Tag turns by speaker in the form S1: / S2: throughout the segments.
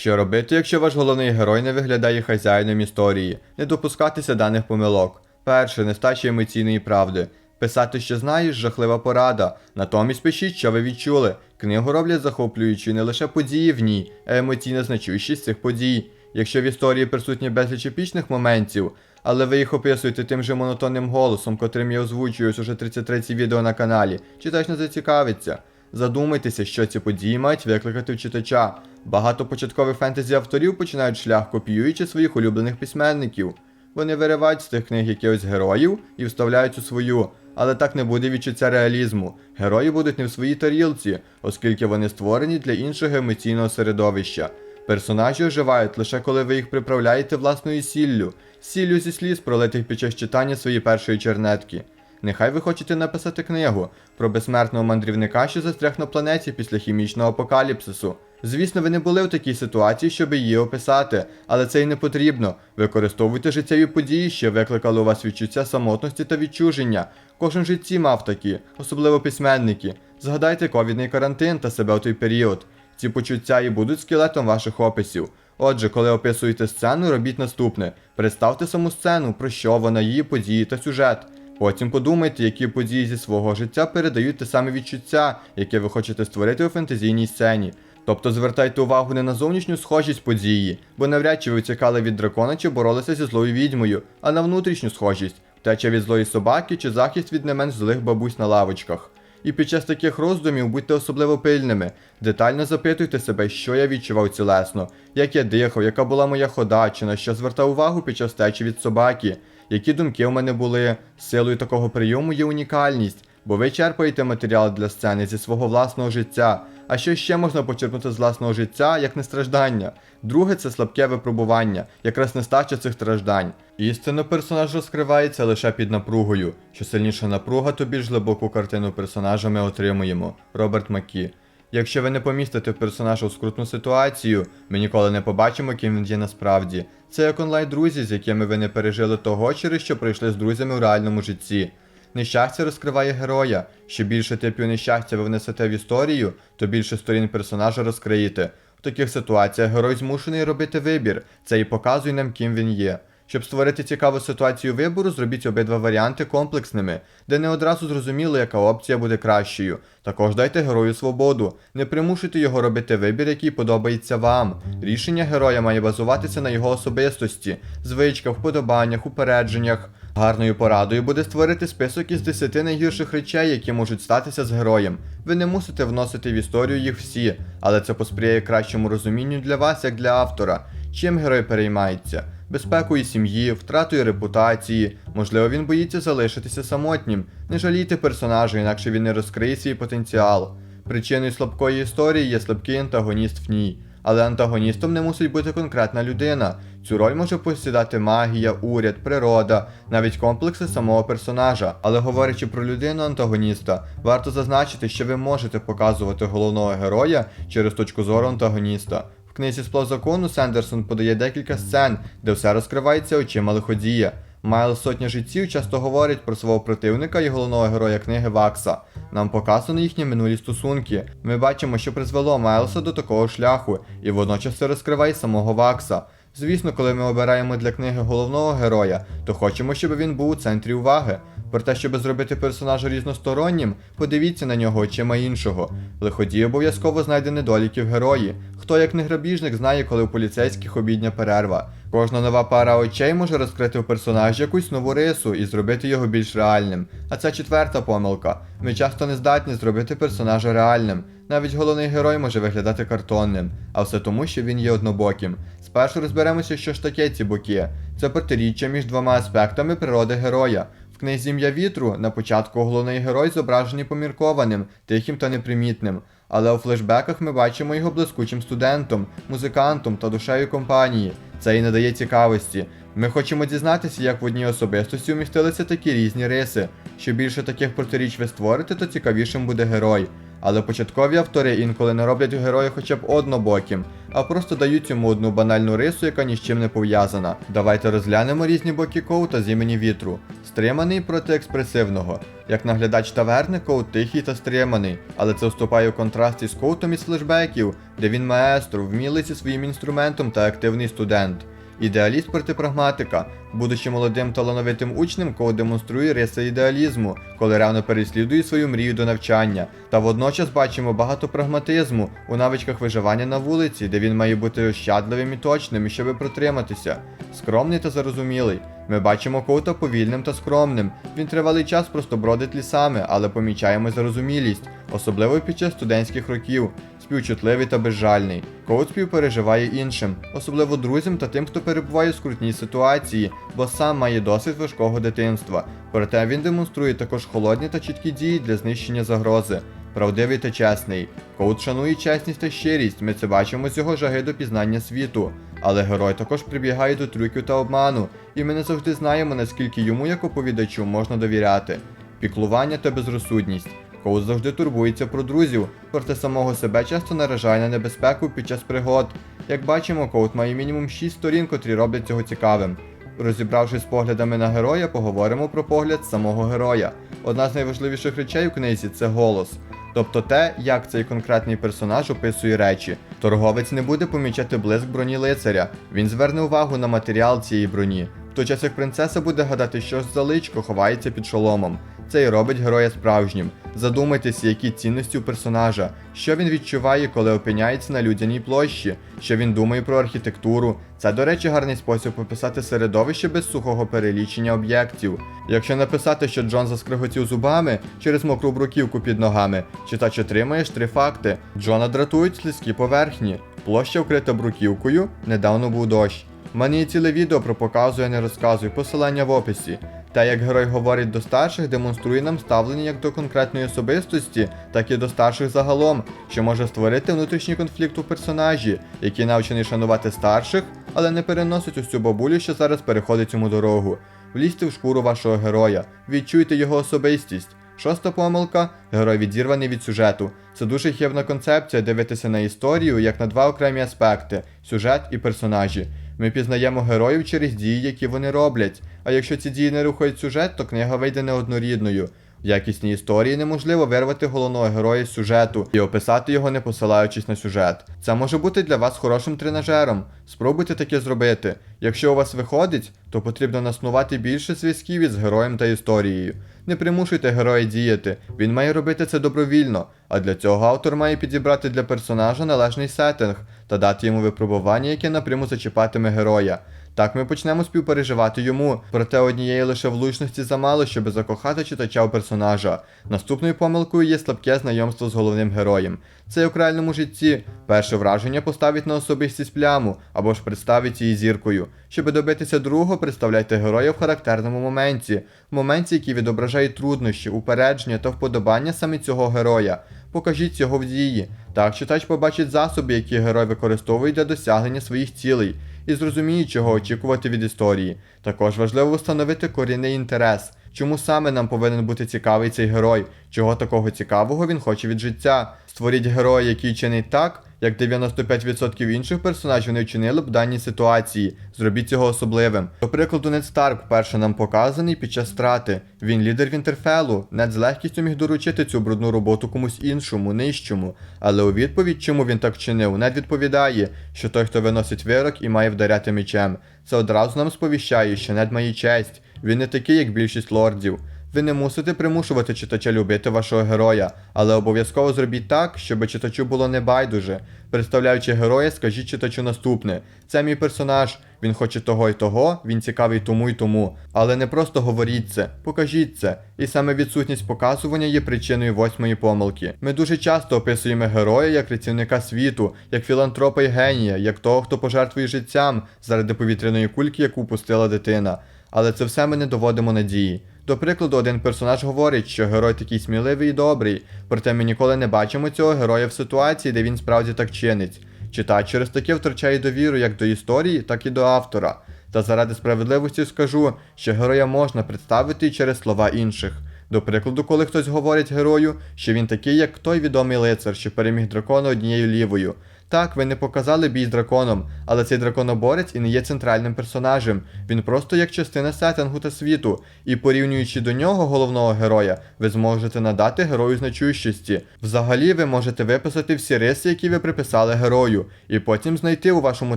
S1: Що робити, якщо ваш головний герой не виглядає хазяїном історії? Не допускатися даних помилок. Перше, нестача емоційної правди. Писати, що знаєш, жахлива порада. Натомість пишіть, що ви відчули. Книгу роблять захоплюючою не лише події в ній, а емоційна значущість цих подій. Якщо в історії присутні безліч епічних моментів, але ви їх описуєте тим же монотонним голосом, котрим я озвучую ось уже 33 відео на каналі, читач не зацікавиться. Задумайтеся, що ці події мають викликати в читача. Багато початкових фентезі авторів починають шлях, копіюючи своїх улюблених письменників. Вони виривають з тих книг якихось героїв і вставляють у свою, але так не буде відчуття реалізму. Герої будуть не в своїй тарілці, оскільки вони створені для іншого емоційного середовища. Персонажі оживають лише коли ви їх приправляєте власною сіллю, сіллю зі сліз, пролитих під час читання своєї першої чернетки. Нехай ви хочете написати книгу про безсмертного мандрівника, що застряг на планеті після хімічного апокаліпсису. Звісно, ви не були в такій ситуації, щоб її описати, але це й не потрібно. Використовуйте життєві події, що викликали у вас відчуття самотності та відчуження. Кожен житті мав такі, особливо письменники. Згадайте ковідний карантин та себе в той період. Ці почуття і будуть скелетом ваших описів. Отже, коли описуєте сцену, робіть наступне: представте саму сцену, про що вона, її події та сюжет. Потім подумайте, які події зі свого життя передають те саме відчуття, яке ви хочете створити у фентезійній сцені. Тобто звертайте увагу не на зовнішню схожість події, бо навряд чи ви втікали від дракона чи боролися зі злою відьмою, а на внутрішню схожість, втеча від злої собаки чи захист від не менш злих бабусь на лавочках. І під час таких роздумів будьте особливо пильними. Детально запитуйте себе, що я відчував цілесно, як я дихав, яка була моя хода, чи на що звертав увагу під час течі від собаки, які думки у мене були. Силою такого прийому є унікальність, бо ви черпаєте матеріал для сцени зі свого власного життя. А що ще можна почерпнути з власного життя, як не страждання? Друге це слабке випробування, якраз нестача цих страждань. Істинно персонаж розкривається лише під напругою. Що сильніша напруга, то більш глибоку картину персонажа ми отримуємо. Роберт Макі. Якщо ви не помістите персонажа у скрутну ситуацію, ми ніколи не побачимо, ким він є насправді. Це як онлайн-друзі, з якими ви не пережили того, через що пройшли з друзями у реальному житті. Нещастя розкриває героя. Що більше типів нещастя ви внесете в історію, то більше сторін персонажа розкриєте. В таких ситуаціях герой змушений робити вибір. Це і показує нам, ким він є. Щоб створити цікаву ситуацію вибору, зробіть обидва варіанти комплексними, де не одразу зрозуміло, яка опція буде кращою. Також дайте герою свободу, не примушуйте його робити вибір, який подобається вам. Рішення героя має базуватися на його особистості, звичках, вподобаннях, упередженнях. Гарною порадою буде створити список із 10 найгірших речей, які можуть статися з героєм. Ви не мусите вносити в історію їх всі, але це посприяє кращому розумінню для вас, як для автора. Чим герой переймається? Безпекою сім'ї, втратою репутації, можливо, він боїться залишитися самотнім. Не жалійте персонажа, інакше він не розкриє свій потенціал. Причиною слабкої історії є слабкий антагоніст в ній. Але антагоністом не мусить бути конкретна людина. Цю роль може посідати магія, уряд, природа, навіть комплекси самого персонажа. Але говорячи про людину антагоніста, варто зазначити, що ви можете показувати головного героя через точку зору антагоніста. В книзі Сплав закону Сендерсон подає декілька сцен, де все розкривається очима лиходія. Майл сотня життів часто говорить про свого противника і головного героя книги Вакса. Нам показано їхні минулі стосунки. Ми бачимо, що призвело Майлса до такого шляху, і водночас це розкриває самого Вакса. Звісно, коли ми обираємо для книги головного героя, то хочемо, щоб він був у центрі уваги. Проте, щоб зробити персонажа різностороннім, подивіться на нього очима іншого. Лиходій обов'язково знайде недоліки в герої. Хто як не грабіжник знає, коли у поліцейських обідня перерва. Кожна нова пара очей може розкрити в персонажі якусь нову рису і зробити його більш реальним. А це четверта помилка. Ми часто не здатні зробити персонажа реальним. Навіть головний герой може виглядати картонним, а все тому, що він є однобоким. Спершу розберемося, що ж таке ці боки. Це протиріччя між двома аспектами природи героя. Книзі «Ім'я вітру на початку головний герой зображений поміркованим, тихим та непримітним. Але у флешбеках ми бачимо його блискучим студентом, музикантом та душею компанії. Це і надає цікавості. Ми хочемо дізнатися, як в одній особистості умістилися такі різні риси. Що більше таких протиріч ви створите, то цікавішим буде герой. Але початкові автори інколи не роблять героя хоча б однобоким, а просто дають йому одну банальну рису, яка ні з чим не пов'язана. Давайте розглянемо різні боки коута з імені вітру. Стриманий проти експресивного. Як наглядач таверни, коут тихий та стриманий, але це вступає у контраст із коутом із флешбеків, де він маестро, вмілий своїм інструментом та активний студент. Ідеаліст проти прагматика. Будучи молодим талановитим учнем, Коут демонструє риси ідеалізму, коли ревно переслідує свою мрію до навчання. Та водночас бачимо багато прагматизму у навичках виживання на вулиці, де він має бути ощадливим і точним, щоби протриматися. Скромний та зарозумілий. Ми бачимо Коута повільним та скромним. Він тривалий час просто бродить лісами, але помічаємо зарозумілість, особливо під час студентських років, співчутливий та безжальний. Коут співпереживає іншим, особливо друзям та тим, хто перебуває в скрутній ситуації, бо сам має досвід важкого дитинства. Проте він демонструє також холодні та чіткі дії для знищення загрози. Правдивий та чесний. Коут шанує чесність та щирість. Ми це бачимо з його жаги до пізнання світу. Але герой також прибігає до трюків та обману, і ми не завжди знаємо, наскільки йому, як оповідачу, можна довіряти. Піклування та безрозсудність. Коут завжди турбується про друзів, проте самого себе часто наражає на небезпеку під час пригод. Як бачимо, Коут має мінімум 6 сторін, котрі роблять цього цікавим. Розібравшись з поглядами на героя, поговоримо про погляд самого героя. Одна з найважливіших речей у книзі це голос. Тобто те, як цей конкретний персонаж описує речі. Торговець не буде помічати блиск броні лицаря, він зверне увагу на матеріал цієї броні. В той час як принцеса буде гадати, що ж за личко ховається під шоломом. Це і робить героя справжнім. Задумайтеся, які цінності у персонажа, що він відчуває, коли опиняється на людяній площі, що він думає про архітектуру. Це, до речі, гарний спосіб описати середовище без сухого перелічення об'єктів. Якщо написати, що Джон заскриготів зубами через мокру бруківку під ногами, читач отримає три факти: Джона дратують слизькі поверхні, площа вкрита бруківкою, недавно був дощ. У мене є ціле відео про показую, не розказую, посилання в описі. Та як герой говорить до старших, демонструє нам ставлення як до конкретної особистості, так і до старших загалом, що може створити внутрішній конфлікт у персонажі, який навчений шанувати старших, але не переносить цю бабулю, що зараз переходить йому дорогу. Влізьте в шкуру вашого героя, відчуйте його особистість. Шоста помилка герой відірваний від сюжету. Це дуже хибна концепція дивитися на історію як на два окремі аспекти сюжет і персонажі. Ми пізнаємо героїв через дії, які вони роблять. А якщо ці дії не рухають сюжет, то книга вийде неоднорідною. В якісній історії неможливо вирвати головного героя з сюжету і описати його, не посилаючись на сюжет. Це може бути для вас хорошим тренажером. Спробуйте таке зробити. Якщо у вас виходить, то потрібно наснувати більше зв'язків із героєм та історією. Не примушуйте героя діяти, він має робити це добровільно, а для цього автор має підібрати для персонажа належний сеттинг та дати йому випробування, яке напряму зачіпатиме героя. Так ми почнемо співпереживати йому, проте однієї лише влучності замало, щоб закохати читача у персонажа. Наступною помилкою є слабке знайомство з головним героєм. Це як у реальному житті. Перше враження поставить на особистість пляму або ж представить її зіркою. Щоб добитися другого, представляйте героя в характерному моменті, в моменті, який відображає труднощі, упередження та вподобання саме цього героя. Покажіть його в дії. Так читач побачить засоби, які герой використовує для досягнення своїх цілей і зрозуміє, чого очікувати від історії. Також важливо встановити корінний інтерес. Чому саме нам повинен бути цікавий цей герой? Чого такого цікавого він хоче від життя? Створіть героя, який чинить так, як 95% інших персонажів не вчинили б даній ситуації. Зробіть цього особливим. До прикладу, Нед Старк вперше нам показаний під час страти. Він лідер Вінтерфелу. Нед з легкістю міг доручити цю брудну роботу комусь іншому, нижчому. Але у відповідь, чому він так вчинив, Нед відповідає, що той, хто виносить вирок і має вдаряти мечем. Це одразу нам сповіщає, що Нед має честь. Він не такий, як більшість лордів. Ви не мусите примушувати читача любити вашого героя, але обов'язково зробіть так, щоб читачу було не байдуже. Представляючи героя, скажіть читачу наступне: це мій персонаж, він хоче того і того, він цікавий тому і тому. Але не просто говоріть це, покажіть це. І саме відсутність показування є причиною восьмої помилки. Ми дуже часто описуємо героя як рятівника світу, як філантропа і генія, як того, хто пожертвує життям заради повітряної кульки, яку пустила дитина. Але це все ми не доводимо надії. До прикладу, один персонаж говорить, що герой такий сміливий і добрий, проте ми ніколи не бачимо цього героя в ситуації, де він справді так чинить. Читач через таке втрачає довіру як до історії, так і до автора. Та заради справедливості скажу, що героя можна представити і через слова інших. До прикладу, коли хтось говорить герою, що він такий, як той відомий лицар, що переміг дракона однією лівою. Так, ви не показали бій з драконом, але цей драконоборець і не є центральним персонажем. Він просто як частина сеттингу та світу, і порівнюючи до нього головного героя, ви зможете надати герою значущості. Взагалі, ви можете виписати всі риси, які ви приписали герою, і потім знайти у вашому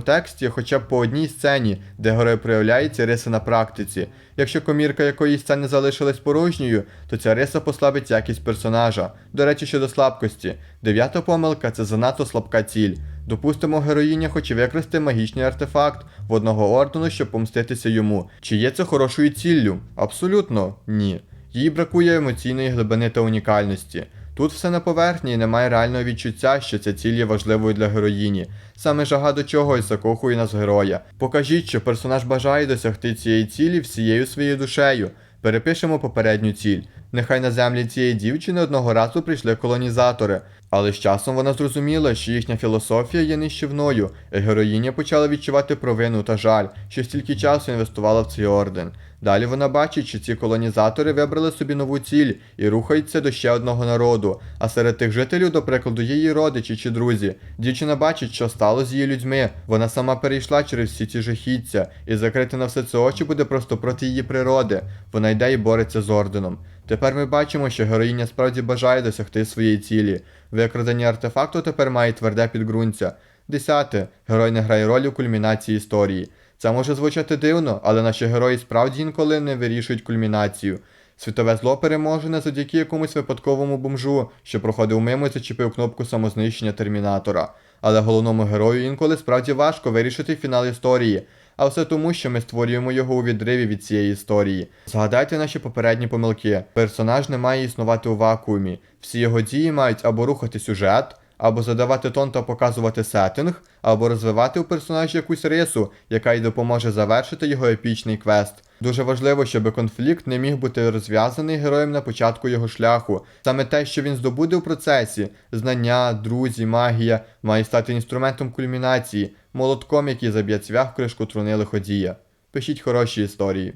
S1: тексті хоча б по одній сцені, де герой проявляє ці риси на практиці. Якщо комірка якоїсь сцени залишилась порожньою, то ця риса послабить якість персонажа. До речі, щодо слабкості. Дев'ята помилка це занадто слабка ціль. Допустимо, героїня хоче викрасти магічний артефакт в одного ордену, щоб помститися йому. Чи є це хорошою ціллю? Абсолютно ні. Їй бракує емоційної глибини та унікальності. Тут все на поверхні і немає реального відчуття, що ця ціль є важливою для героїні. Саме жага до чогось закохує нас героя. Покажіть, що персонаж бажає досягти цієї цілі всією своєю душею. Перепишемо попередню ціль. Нехай на землі цієї дівчини одного разу прийшли колонізатори, але з часом вона зрозуміла, що їхня філософія є нищівною, і героїня почала відчувати провину та жаль, що стільки часу інвестувала в цей орден. Далі вона бачить, що ці колонізатори вибрали собі нову ціль і рухаються до ще одного народу. А серед тих жителів, до прикладу, її родичі чи друзі. Дівчина бачить, що стало з її людьми. Вона сама перейшла через всі ці жахіття, і закрити на все це очі буде просто проти її природи. Вона йде і бореться з орденом. Тепер ми бачимо, що героїня справді бажає досягти своєї цілі. Викрадення артефакту тепер має тверде підґрунтя. Десяте. Герой не грає роль у кульмінації історії. Це може звучати дивно, але наші герої справді інколи не вирішують кульмінацію. Світове зло переможене завдяки якомусь випадковому бомжу, що проходив мимо і зачепив кнопку самознищення термінатора. Але головному герою інколи справді важко вирішити фінал історії. А все тому, що ми створюємо його у відриві від цієї історії. Згадайте наші попередні помилки. Персонаж не має існувати у вакуумі. Всі його дії мають або рухати сюжет, або задавати тон та показувати сеттинг, або розвивати у персонажі якусь рису, яка й допоможе завершити його епічний квест. Дуже важливо, щоб конфлікт не міг бути розв'язаний героєм на початку його шляху. Саме те, що він здобуде у процесі, знання, друзі, магія, має стати інструментом кульмінації, молотком, який заб'є цвях в кришку труни лиходія. Пишіть хороші історії.